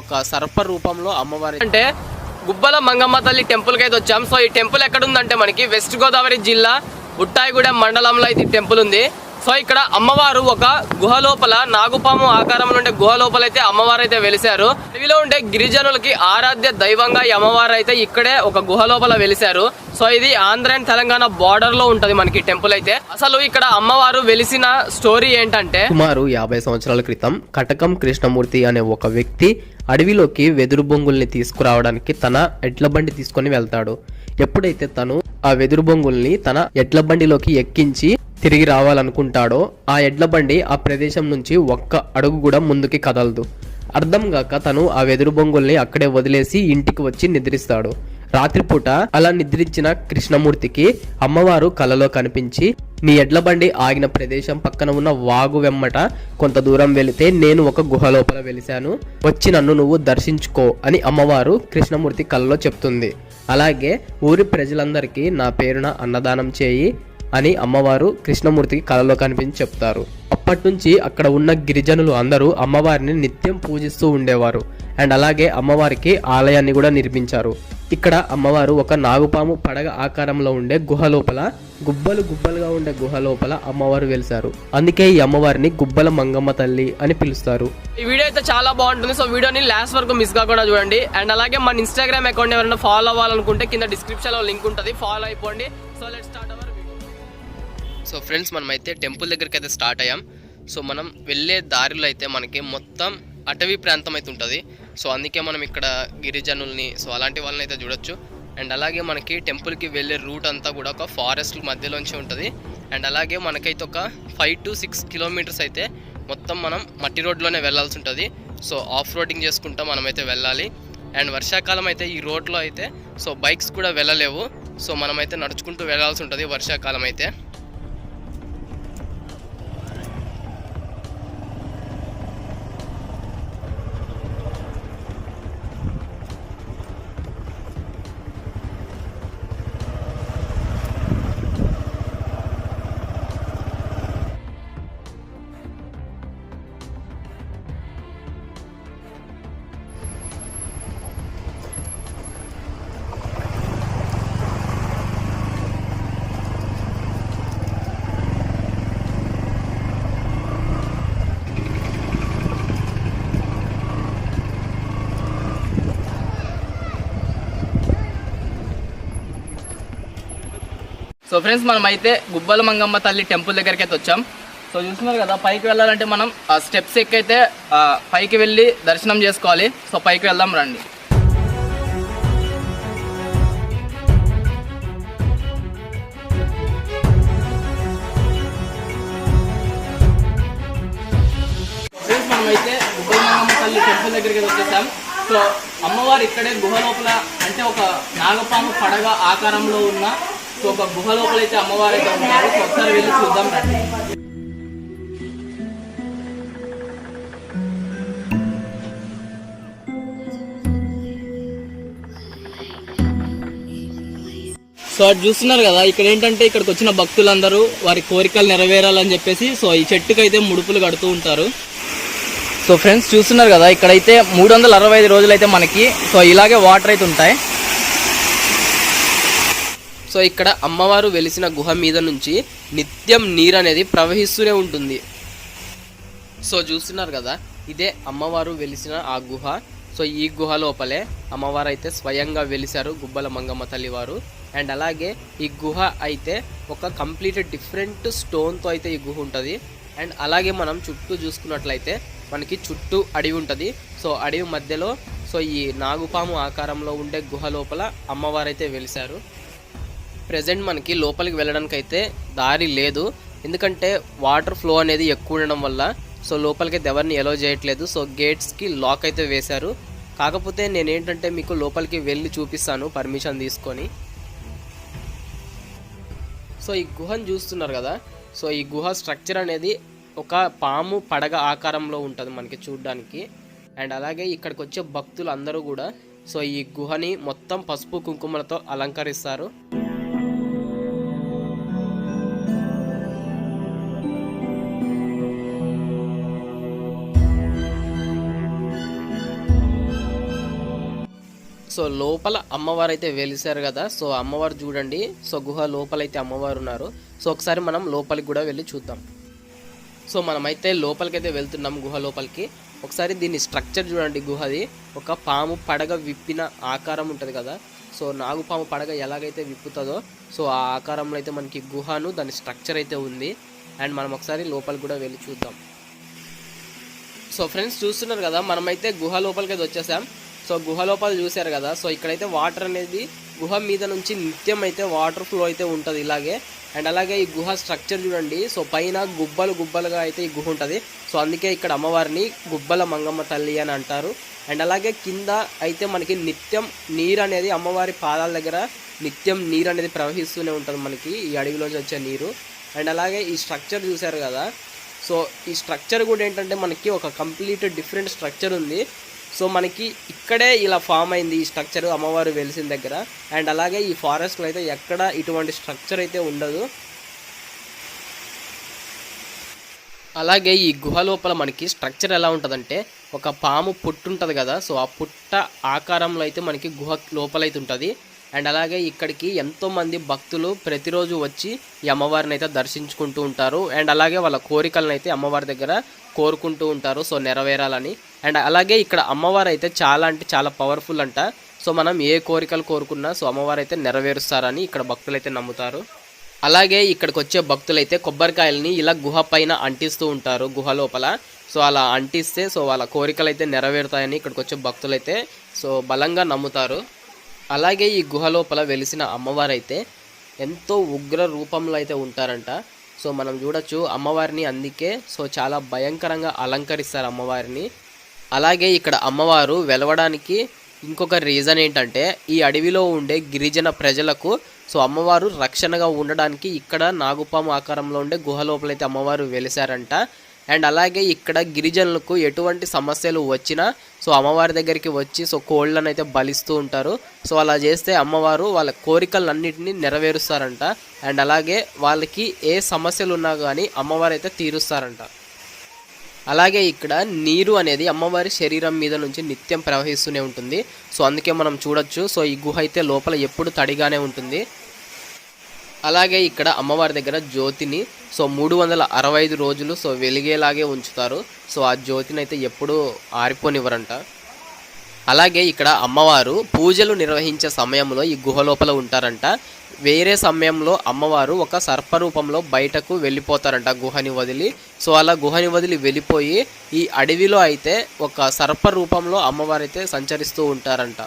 ఒక సర్ప రూపంలో అమ్మవారి అంటే గుబ్బల మంగమ్మ తల్లి టెంపుల్కి అయితే వచ్చాం. సో ఈ టెంపుల్ ఎక్కడ ఉందంటే మనకి వెస్ట్ గోదావరి జిల్లా ఉట్టాయిగూడెం మండలంలో అయితే ఈ టెంపుల్ ఉంది. సో ఇక్కడ అమ్మవారు ఒక గుహ లోపల నాగుపాము ఆకారంలో ఉండే గుహ లోపల అయితే అమ్మవారు అయితే వెలిశారు. అడవిలో ఉండే గిరిజనులకి ఆరాధ్య దైవంగా ఈ అమ్మవారు అయితే ఇక్కడే ఒక గుహ లోపల వెలిశారు. సో ఇది ఆంధ్ర అండ్ తెలంగాణ బార్డర్లో ఉంటది మనకి టెంపుల్ అయితే. అసలు ఇక్కడ అమ్మవారు వెలిసిన స్టోరీ ఏంటంటే సుమారు యాభై సంవత్సరాల క్రితం కటకం కృష్ణమూర్తి అనే ఒక వ్యక్తి అడవిలోకి వెదురు బొంగుల్ని తీసుకురావడానికి తన ఎడ్ల బండి తీసుకొని వెళ్తాడు. ఎప్పుడైతే తను ఆ వెదురు బొంగుల్ని తన ఎడ్ల బండిలోకి ఎక్కించి తిరిగి రావాలనుకుంటాడో ఆ ఎడ్ల బండి ఆ ప్రదేశం నుంచి ఒక్క అడుగు కూడా ముందుకి కదలదు. అర్థం కాక తను ఆ వెదురు బొంగుల్ని అక్కడే వదిలేసి ఇంటికి వచ్చి నిద్రిస్తాడు. రాత్రిపూట అలా నిద్రించిన కృష్ణమూర్తికి అమ్మవారు కలలో కనిపించి నీ ఎడ్ల బండి ఆగిన ప్రదేశం పక్కన ఉన్న వాగు వెమ్మట కొంత దూరం వెళితే నేను ఒక గుహ లోపల వెలిశాను. వచ్చి నన్ను నువ్వు దర్శించుకో అని అమ్మవారు కృష్ణమూర్తి కలలో చెప్తుంది. అలాగే ఊరి ప్రజలందరికీ నా పేరున అన్నదానం చేయి. అని అమ్మవారు కృష్ణమూర్తికి కలలో కనిపించి చెప్తారు. అప్పటి నుంచి అక్కడ ఉన్న గిరిజనులు అందరూ అమ్మవారిని నిత్యం పూజిస్తూ ఉండేవారు. అండ్ అలాగే అమ్మవారికి ఆలయాన్ని కూడా నిర్మించారు. ఇక్కడ అమ్మవారు ఒక నాగుపాము పడగ ఆకారంలో ఉండే గుహ లోపల గుబ్బలు గుబ్బలుగా ఉండే గుహ లోపల అమ్మవారు వెలిసారు అందుకే ఈ అమ్మవారిని గుబ్బల మంగమ్మ తల్లి అని పిలుస్తారు. ఈ వీడియో అయితే చాలా బాగుంటుంది. సో వీడియోని లాస్ట్ వరకు మిస్ కాకుండా చూడండి. అండ్ అలాగే మన ఇన్స్టాగ్రామ్ అకౌంట్ ఎవరైనా ఫాలో అవ్వాలనుకుంటే కింద డిస్క్రిప్షన్లో లింక్ ఉంటుంది. ఫాలో అయిపోండి. So let start so friends మనమైతే టెంపుల్ దగ్గరికి అయితే స్టార్ట్ అయ్యాం. సో మనం వెళ్ళే దారిలో అయితే మనకి మొత్తం అటవీ ప్రాంతం అయితే ఉంటుంది. సో అందుకే మనం ఇక్కడ గిరిజనుల్ని సో అలాంటి వాళ్ళని అయితే చూడొచ్చు. అండ్ అలాగే మనకి టెంపుల్కి వెళ్ళే రూట్ అంతా కూడా ఒక ఫారెస్ట్ మధ్యలోంచి ఉంటుంది. అండ్ అలాగే మనకైతే ఒక ఫైవ్ టు సిక్స్ కిలోమీటర్స్ అయితే మొత్తం మనం మట్టి రోడ్లోనే వెళ్ళాల్సి ఉంటుంది. సో ఆఫ్ రోడింగ్ చేసుకుంటూ మనమైతే వెళ్ళాలి. అండ్ వర్షాకాలం అయితే ఈ రోడ్లో అయితే సో బైక్స్ కూడా వెళ్ళలేవు. సో మనమైతే నడుచుకుంటూ వెళ్ళాల్సి ఉంటుంది వర్షాకాలం అయితే. సో ఫ్రెండ్స్ మనం అయితే గుబ్బల మంగమ్మ తల్లి టెంపుల్ దగ్గరికి అయితే వచ్చాం. సో చూస్తున్నారు కదా పైకి వెళ్ళాలంటే మనం ఆ స్టెప్స్ ఎక్కైతే పైకి వెళ్ళి దర్శనం చేసుకోవాలి. సో పైకి వెళ్దాం రండి. ఫ్రెండ్స్ మనమైతే గుబ్బల మంగమ్మ తల్లి టెంపుల్ దగ్గరికి వచ్చేసాం. సో అమ్మవారు ఇక్కడే గుహ లోపల అంటే ఒక నాగపాము పడగ ఆకారంలో ఉన్న సో ఒక గుహ లోపలైతే అయితే అమ్మవారు అయితే ఉన్నారు. సో ఒకసారి వెళ్ళి చూద్దాం సో అది చూస్తున్నారు కదా ఇక్కడ ఏంటంటే ఇక్కడికి వచ్చిన భక్తులందరూ వారి కోరికలు నెరవేరాలని చెప్పేసి సో ఈ చెట్టుకైతే ముడుపులు కడుతూ ఉంటారు. సో ఫ్రెండ్స్ చూస్తున్నారు కదా ఇక్కడైతే మూడు వందల అరవై ఐదు రోజులు అయితే మనకి సో ఇలాగే వాటర్ అయితే ఉంటాయి. సో ఇక్కడ అమ్మవారు వెలిసిన గుహ మీద నుంచి నిత్యం నీరు అనేది ప్రవహిస్తూనే ఉంటుంది. సో చూస్తున్నారు కదా ఇదే అమ్మవారు వెలిసిన ఆ గుహ. సో ఈ గుహ లోపలే అమ్మవారు అయితే స్వయంగా వెలిశారు గుబ్బల మంగమ్మ తల్లి వారు అండ్ అలాగే ఈ గుహ అయితే ఒక కంప్లీట్ డిఫరెంట్ స్టోన్తో అయితే ఈ గుహ ఉంటుంది. అండ్ అలాగే మనం చుట్టూ చూసుకున్నట్లయితే మనకి చుట్టూ అడవి ఉంటుంది. సో అడవి మధ్యలో సో ఈ నాగుపాము ఆకారంలో ఉండే గుహ లోపల అమ్మవారు అయితే వెలిశారు. ప్రజెంట్ మనకి లోపలికి వెళ్ళడానికి అయితే దారి లేదు. ఎందుకంటే వాటర్ ఫ్లో అనేది ఎక్కువ ఉండడం వల్ల సో లోపలికి అయితే ఎవరిని ఎలో చేయట్లేదు. సో గేట్స్కి లాక్ అయితే వేశారు. కాకపోతే నేను ఏంటంటే మీకు లోపలికి వెళ్ళి చూపిస్తాను పర్మిషన్ తీసుకొని. సో ఈ గుహను చూస్తున్నారు కదా? సో ఈ గుహ స్ట్రక్చర్ అనేది ఒక పాము పడగ ఆకారంలో ఉంటుంది మనకి చూడడానికి. అండ్ అలాగే ఇక్కడికి వచ్చే భక్తులు అందరూ కూడా సో ఈ గుహని మొత్తం పసుపు కుంకుమలతో అలంకరిస్తారు. సో లోపల అమ్మవారు అయితే వెలిసారు కదా సో అమ్మవారు చూడండి సో గుహ లోపల అయితే అమ్మవారు ఉన్నారు సో ఒకసారి మనం లోపలికి కూడా వెళ్ళి చూద్దాం. సో మనమైతే లోపలికైతే వెళ్తున్నాం గుహ లోపలికి. ఒకసారి దీని స్ట్రక్చర్ చూడండి గుహది. ఒక పాము పడగ విప్పిన ఆకారం ఉంటుంది కదా సో నాగుపాము పడగ ఎలాగైతే విప్పుతుందో సో ఆ ఆకారంలో అయితే మనకి గుహను దాని స్ట్రక్చర్ అయితే ఉంది. అండ్ మనం ఒకసారి లోపలికి కూడా వెళ్ళి చూద్దాం. సో ఫ్రెండ్స్ చూస్తున్నారు కదా మనమైతే గుహ లోపలికి అయితే వచ్చేసాం. సో గుహ లోపల చూశారు కదా సో ఇక్కడైతే వాటర్ అనేది గుహ మీద నుంచి నిత్యం అయితే వాటర్ ఫ్లో అయితే ఉంటుంది ఇలాగే. అండ్ అలాగే ఈ గుహ స్ట్రక్చర్ చూడండి సో పైన గుబ్బలు గుబ్బలుగా అయితే ఈ గుహ ఉంటుంది. సో అందుకే ఇక్కడ అమ్మవారిని గుబ్బల మంగమ్మ తల్లి అని అంటారు. అండ్ అలాగే కింద అయితే మనకి నిత్యం నీరు అనేది అమ్మవారి పాదాల దగ్గర నిత్యం నీరు అనేది ప్రవహిస్తూనే ఉంటుంది మనకి ఈ అడవిలోంచి వచ్చే నీరు. అండ్ అలాగే ఈ స్ట్రక్చర్ చూశారు కదా సో ఈ స్ట్రక్చర్ కూడా ఏంటంటే మనకి ఒక కంప్లీట్ డిఫరెంట్ స్ట్రక్చర్ ఉంది. సో మనకి ఇక్కడే ఇలా ఫామ్ అయింది ఈ స్ట్రక్చర్ అమ్మవారు వెలిసిన దగ్గర. అండ్ అలాగే ఈ ఫారెస్ట్లో అయితే ఎక్కడ ఇటువంటి స్ట్రక్చర్ అయితే ఉండదు. అలాగే ఈ గుహ లోపల మనకి స్ట్రక్చర్ ఎలా ఉంటుందంటే ఒక పాము పుట్టు ఉంటుంది కదా సో ఆ పుట్ట ఆకారంలో అయితే మనకి గుహ లోపలైతే ఉంటుంది. అండ్ అలాగే ఇక్కడికి ఎంతోమంది భక్తులు ప్రతిరోజు వచ్చి ఈ అమ్మవారిని అయితే దర్శించుకుంటూ ఉంటారు. అండ్ అలాగే వాళ్ళ కోరికలను అయితే అమ్మవారి దగ్గర కోరుకుంటూ ఉంటారు. సో నెరవేరాలని. అండ్ అలాగే ఇక్కడ అమ్మవారు అయితే చాలా అంటే చాలా పవర్ఫుల్ అంట. సో మనం ఏ కోరికలు కోరుకున్నా సో అమ్మవారు అయితే నెరవేరుస్తారని ఇక్కడ భక్తులు అయితే నమ్ముతారు. అలాగే ఇక్కడికి వచ్చే భక్తులైతే కొబ్బరికాయలని ఇలా గుహ పైన అంటిస్తూ ఉంటారు గుహ లోపల. సో అలా అంటిస్తే సో వాళ్ళ కోరికలు అయితే నెరవేరుతాయని ఇక్కడికి వచ్చే భక్తులైతే సో బలంగా నమ్ముతారు. అలాగే ఈ గుహ లోపల వెలిసిన అమ్మవారైతే ఎంతో ఉగ్ర రూపంలో అయితే ఉంటారంట. సో మనం చూడొచ్చు అమ్మవారిని అందుకే సో చాలా భయంకరంగా అలంకరిస్తారు అమ్మవారిని. అలాగే ఇక్కడ అమ్మవారు వెలవడానికి ఇంకొక రీజన్ ఏంటంటే ఈ అడవిలో ఉండే గిరిజన ప్రజలకు సో అమ్మవారు రక్షణగా ఉండడానికి ఇక్కడ నాగుపాము ఆకారంలో ఉండే గుహ లోపలైతే అమ్మవారు వెలిసారంట అండ్ అలాగే ఇక్కడ గిరిజనులకు ఎటువంటి సమస్యలు వచ్చినా సో అమ్మవారి దగ్గరికి వచ్చి సో కోళ్ళను అయితే బలిస్తూ ఉంటారు. సో అలా చేస్తే అమ్మవారు వాళ్ళ కోరికలన్నింటినీ నెరవేరుస్తారంట. అండ్ అలాగే వాళ్ళకి ఏ సమస్యలు ఉన్నా కానీ అమ్మవారు అయితే తీరుస్తారంట. అలాగే ఇక్కడ నీరు అనేది అమ్మవారి శరీరం మీద నుంచి నిత్యం ప్రవహిస్తూనే ఉంటుంది. సో అందుకే మనం చూడొచ్చు. సో ఈ గుహ అయితే లోపల ఎప్పుడు తడిగానే ఉంటుంది. అలాగే ఇక్కడ అమ్మవారి దగ్గర జ్యోతిని సో మూడు వందల అరవై ఐదు రోజులు సో వెలిగేలాగే ఉంచుతారు. సో ఆ జ్యోతిని అయితే ఎప్పుడూ ఆరిపోనివ్వరంట. అలాగే ఇక్కడ అమ్మవారు పూజలు నిర్వహించే సమయంలో ఈ గుహ లోపల ఉంటారంట. వేరే సమయంలో అమ్మవారు ఒక సర్పరూపంలో బయటకు వెళ్ళిపోతారంట గుహని వదిలి. సో అలా గుహని వదిలి వెళ్ళిపోయి ఈ అడవిలో అయితే ఒక సర్ప రూపంలో అమ్మవారు అయితే సంచరిస్తూ ఉంటారంట.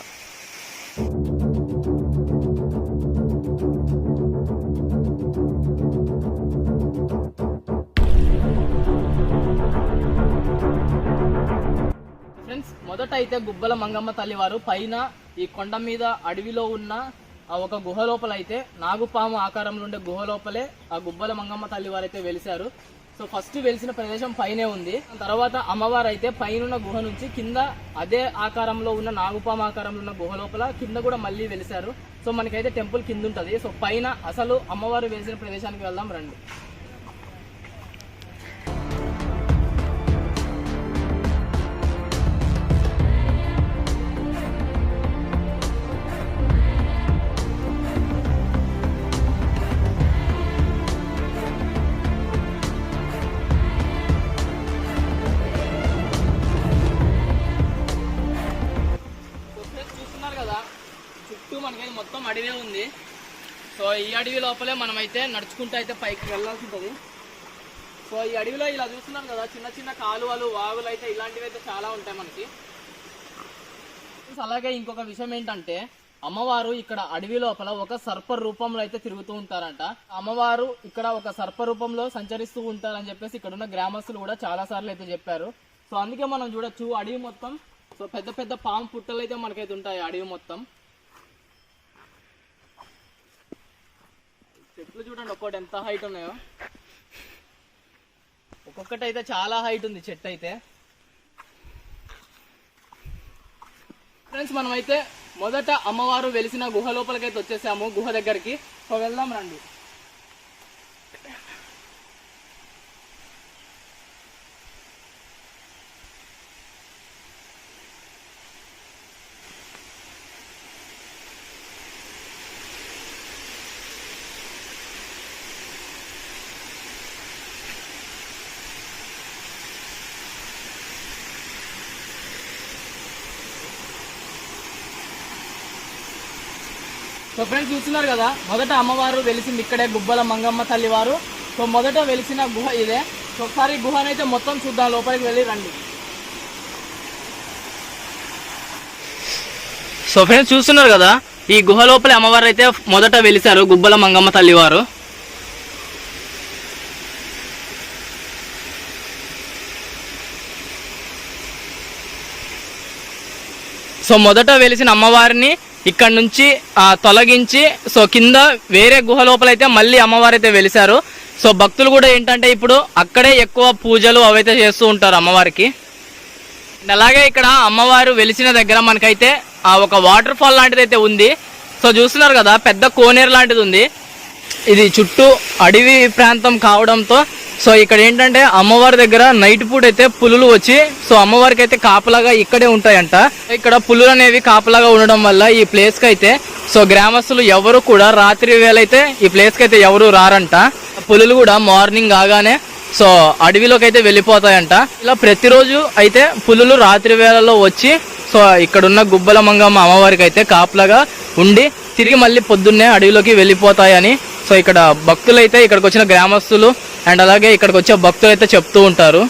అయితే గుబ్బల మంగమ్మ తల్లి వారు పైన ఈ కొండ మీద అడవిలో ఉన్న ఒక గుహ లోపల అయితే నాగుపాము ఆకారంలో ఉండే గుహ లోపలే ఆ గుబ్బల మంగమ్మ తల్లి వారు అయితే వెలిశారు. సో ఫస్ట్ వెలిసిన ప్రదేశం పైనే ఉంది. తర్వాత అమ్మవారు అయితే పైన గుహ నుంచి కింద అదే ఆకారంలో ఉన్న నాగుపాము ఆకారంలో ఉన్న గుహ లోపల కింద కూడా మళ్ళీ వెలిశారు. సో మనకైతే టెంపుల్ కింద ఉంటుంది సో పైన అసలు అమ్మవారు వెలిసిన ప్రదేశానికి వెళ్దాం రండి. లోపలే మనమైతే నడుచుకుంటూ అయితే పైకి వెళ్ళాల్సి ఉంటుంది సో ఈ అడవిలో ఇలా చూస్తున్నాం కదా చిన్న చిన్న కాలువలు వాగులు అయితే ఇలాంటివి అయితే చాలా ఉంటాయి మనకి. అలాగే ఇంకొక విషయం ఏంటంటే అమ్మవారు ఇక్కడ అడవి లోపల ఒక సర్ప రూపంలో అయితే తిరుగుతూ ఉంటారంట. అమ్మవారు ఇక్కడ ఒక సర్ప రూపంలో సంచరిస్తూ ఉంటారని చెప్పేసి ఇక్కడ ఉన్న గ్రామస్తులు కూడా చాలా సార్లు అయితే చెప్పారు. సో అందుకే మనం చూడొచ్చు అడవి మొత్తం. సో పెద్ద పెద్ద పాము పుట్టలు అయితే మనకైతే ఉంటాయి అడవి మొత్తం. చూడండి ఒక్కోటి ఎంత హైట్ ఉన్నాయో. ఒక్కొక్కటి అయితే చాలా హైట్ ఉంది చెట్టు అయితే. ఫ్రెండ్స్ మనమైతే మొదట అమ్మవారు వెలిసిన గుహ లోపలికైతే వచ్చేసాము. గుహ దగ్గరికి. సో వెళ్దాం రండి. సో ఫ్రెండ్స్ చూస్తున్నారు కదా మొదట అమ్మవారు వెలిసింది ఇక్కడే గుబ్బల మంగమ్మ తల్లి వారు సో మొదట వెలిసిన గుహ ఇదే. సో ఒకసారి గుహనైతే మొత్తం చూద్దాం లోపలికి వెళ్ళి రండి. సో ఫ్రెండ్స్ చూస్తున్నారు కదా ఈ గుహ లోపల అమ్మవారు అయితే మొదట వెలిసారు గుబ్బల మంగమ్మ తల్లి వారు సో మొదట వెలిసిన అమ్మవారిని ఇక్కడ నుంచి తొలగించి సో కింద వేరే గుహ లోపల అయితే మళ్ళీ అమ్మవారు అయితే వెలిసారు సో భక్తులు కూడా ఏంటంటే ఇప్పుడు అక్కడే ఎక్కువ పూజలు అవైతే చేస్తూ ఉంటారు అమ్మవారికి. అలాగే ఇక్కడ అమ్మవారు వెలిసిన దగ్గర మనకైతే ఆ ఒక వాటర్ ఫాల్ లాంటిది అయితే ఉంది. సో చూస్తున్నారు కదా పెద్ద కోనేరు లాంటిది ఉంది. ఇది చుట్టూ అడవి ప్రాంతం కావడంతో సో ఇక్కడ ఏంటంటే అమ్మవారి దగ్గర నైట్ పూట అయితే పులులు వచ్చి సో అమ్మవారికి అయితే కాపలాగా ఇక్కడే ఉంటాయంట. ఇక్కడ పులులు అనేవి కాపలాగా ఉండడం వల్ల ఈ ప్లేస్కి అయితే సో గ్రామస్తులు ఎవరు కూడా రాత్రి వేళ అయితే ఈ ప్లేస్కి అయితే ఎవరు రారంట. పులులు కూడా మార్నింగ్ కాగానే సో అడవిలోకి అయితే వెళ్ళిపోతాయంట. ఇలా ప్రతిరోజు అయితే పులులు రాత్రి వేళలో వచ్చి సో ఇక్కడ ఉన్న గుబ్బల మంగమ్మ అమ్మవారికి అయితే కాపలాగా ఉండి తిరిగి మళ్ళీ పొద్దున్నే అడవిలోకి వెళ్ళిపోతాయని సో ఇక్కడ భక్తులైతే ఇక్కడికి వచ్చిన గ్రామస్తులు అండ్ అలాగే ఇక్కడికి వచ్చే భక్తులు అయితే చెప్తూ ఉంటారు.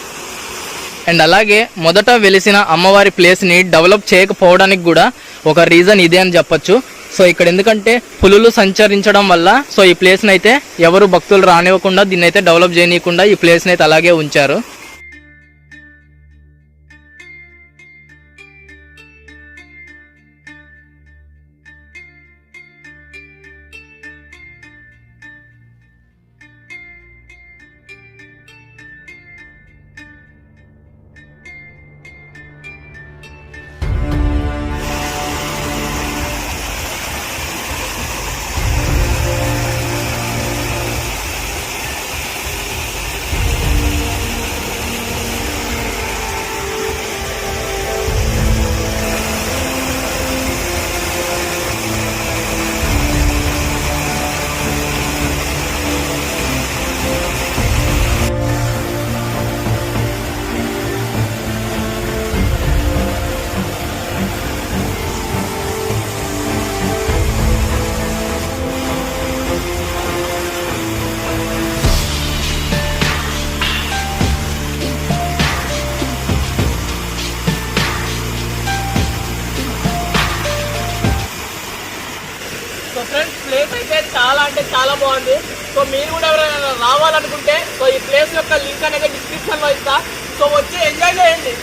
అండ్ అలాగే మొదట వెలిసిన అమ్మవారి ప్లేస్ని డెవలప్ చేయకపోవడానికి కూడా ఒక రీజన్ ఇదే అని చెప్పొచ్చు. సో ఇక్కడ ఎందుకంటే పులులు సంచరించడం వల్ల సో ఈ ప్లేస్ని అయితే ఎవరు భక్తులు రానివ్వకుండా దీన్ని అయితే డెవలప్ చేయనీయకుండా ఈ ప్లేస్ని అయితే అలాగే ఉంచారు. చాలా బాగుంది. సో మీరు కూడా ఎవరైనా రావాలనుకుంటే సో ఈ ప్లేస్ యొక్క లింక్ అనేది డిస్క్రిప్షన్లో ఇస్తా. సో వచ్చి ఎంజాయ్ చేయండి.